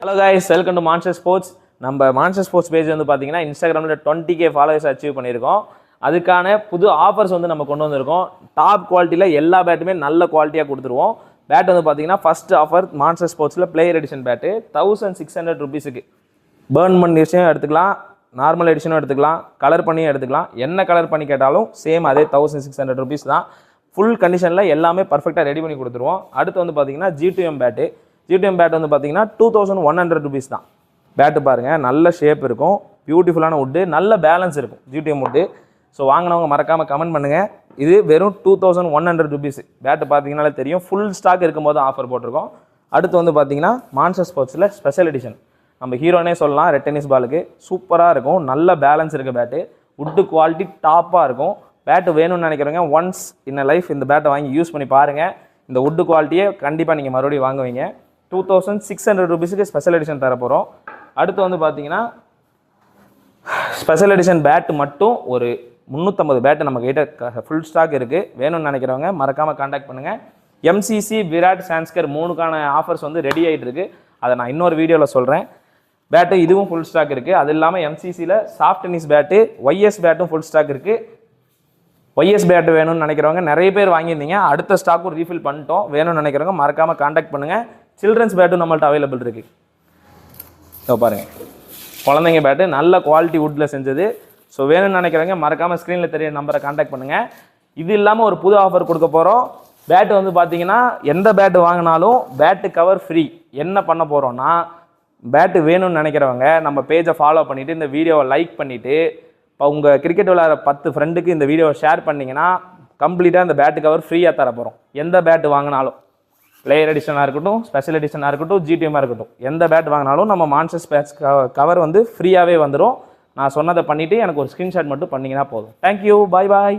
Hello guys welcome to Monster Sports நம்ம Monster Sports page வந்து பார்த்தீங்கன்னா இன்ஸ்டாகிராமில் டுவெண்ட்டி கே ஃபாலோவர்ஸ் அச்சீவ் பண்ணியிருக்கோம். அதுக்கான புது ஆஃபர்ஸ் வந்து நம்ம கொண்டு வந்திருக்கோம். டாப் குவாலிட்டியில் எல்லா பேட்டுமே நல்ல குவாலிட்டியாக கொடுத்துருவோம். பேட் வந்து பார்த்தீங்கன்னா ஃபஸ்ட் ஆஃபர் மான்ஸ்டர் ஸ்போர்ட்ஸில் player edition bat thousand six hundred ருபீஸுக்கு பேர்ன் பண்ணி விஷயம் எடுத்துக்கலாம். நார்மல் எடிஷனும் எடுத்துக்கலாம். கலர் பண்ணியும் எடுத்துக்கலாம். என்ன கலர் பண்ணி கேட்டாலும் சேம் அதே தௌசண்ட் சிக்ஸ் ஹண்ட்ரட் ருபீஸ் தான். ஃபுல் கண்டிஷனில் எல்லாமே பர்ஃபெக்டாக ரெடி பண்ணி கொடுத்துருவோம். அடுத்து வந்து பார்த்தீங்கன்னா ஜிடிஎம் பேட்டு ஜிடிஎம் பேட் வந்து பார்த்தீங்கன்னா two thousand one hundred rupees தான். பேட்டு பாருங்கள் நல்ல ஷேப் இருக்கும் பியூட்டிஃபுல்லான வுட்டு நல்ல பேலன்ஸ் இருக்கும் ஜிடிஎம் வுட்டு ஸோ வாங்கினவங்க மறக்காமல் கமெண்ட் பண்ணுங்கள் இது வெறும் two thousand one hundred rupees bat பார்த்தீங்கனாலே தெரியும். ஃபுல் ஸ்டாக் இருக்கும்போது ஆஃபர் போட்டிருக்கோம். அடுத்து வந்து பார்த்தீங்கன்னா மான்சர் ஸ்போர்ட்ஸில் ஸ்பெஷல் எடிஷன் நம்ம ஹீரோனே சொல்லலாம் ரெட் டென்னிஸ் பாலுக்கு சூப்பராக இருக்கும் நல்ல பேலன்ஸ் இருக்குது பேட்டு வுட்டு குவாலிட்டி டாப்பாக இருக்கும். பேட்டு வேணும்னு நினைக்கிறவங்க ஒன்ஸ் இந்த லைஃப் இந்த பேட்டை வாங்கி யூஸ் பண்ணி பாருங்கள் இந்த வுட்டு குவாலிட்டியை கண்டிப்பாக நீங்கள் மறுபடியும் வாங்குவீங்க. டூ தௌசண்ட் சிக்ஸ் ஹண்ட்ரட் ருபீஸுக்கு ஸ்பெஷல் எடிஷன் தர போகிறோம் அடுத்து வந்து பார்த்தீங்கன்னா ஸ்பெஷல் எடிஷன் பேட் மட்டும் ஒரு முந்நூற்றம்பது பேட்டு நம்ம கிட்ட ஃபுல் ஸ்டாக் இருக்குது வேணும்னு நினைக்கிறவங்க மறக்காமல் காண்டாக்ட் பண்ணுங்கள் எம்சிசி விராட் சான்ஸ்கர் மூணுக்கான ஆஃபர்ஸ் வந்து ரெடி ஆகிட்டு இருக்கு. அதை நான் இன்னொரு வீடியோவில் சொல்கிறேன் பேட்டு இதுவும் ஃபுல் ஸ்டாக் இருக்குது அது இல்லாமல் எம்சிசியில் சாஃப்ட் டென்னிஸ் பேட்டு ஒய்எஸ் பேட்டும் ஃபுல் ஸ்டாக் இருக்குது ஒய்எஸ் பேட் வேணும்னு நினைக்கிறவங்க நிறைய பேர் வாங்கியிருந்தீங்க. அடுத்த ஸ்டாக்கும் ரீஃபில் பண்ணிட்டோம். வேணும்னு நினைக்கிறவங்க மறக்காமல் காண்டாக்ட் பண்ணுங்கள் சில்ட்ரன்ஸ் பேட்டும் நம்மள்ட்ட அவைலபிள் இருக்குது இதோ பாருங்கள் குழந்தைங்க பேட்டு நல்ல குவாலிட்டி வுட்டில் செஞ்சது. ஸோ வேணும்னு நினைக்கிறவங்க மறக்காமல் ஸ்க்ரீனில் தெரிய நம்பரை காண்டாக்ட் பண்ணுங்கள் இது இல்லாமல் ஒரு புது ஆஃபர் கொடுக்க போகிறோம் பேட்டு வந்து பார்த்தீங்கன்னா எந்த பேட்டு வாங்கினாலும் பேட்டு கவர் ஃப்ரீ என்ன பண்ண போகிறோன்னா பேட்டு வேணும்னு நினைக்கிறவங்க நம்ம பேஜை ஃபாலோ பண்ணிவிட்டு இந்த வீடியோவை லைக் பண்ணிவிட்டு இப்போ உங்கள் கிரிக்கெட் விளையாடுற பத்து ஃப்ரெண்டுக்கு இந்த வீடியோவை ஷேர் பண்ணிங்கன்னா கம்ப்ளீட்டாக இந்த பேட்டு கவர் ஃப்ரீயாக தர போகிறோம் எந்த பேட்டு வாங்கினாலும். லேயர் எடிஷனாக இருக்கட்டும் ஸ்பெஷல் எடிஷனாக இருக்கட்டும் ஜிடிஎம்மாக இருக்கட்டும். எந்த பேட் வாங்கினாலும் நம்ம மான்சஸ் பேட்ச் கவர் வந்து ஃப்ரீயாகவே வந்துடும் நான் சொன்னதை பண்ணிவிட்டு எனக்கு ஒரு ஸ்க்ரீன்ஷாட் மட்டும் பண்ணிங்கன்னா போதும். தேங்க்யூ பாய் பாய்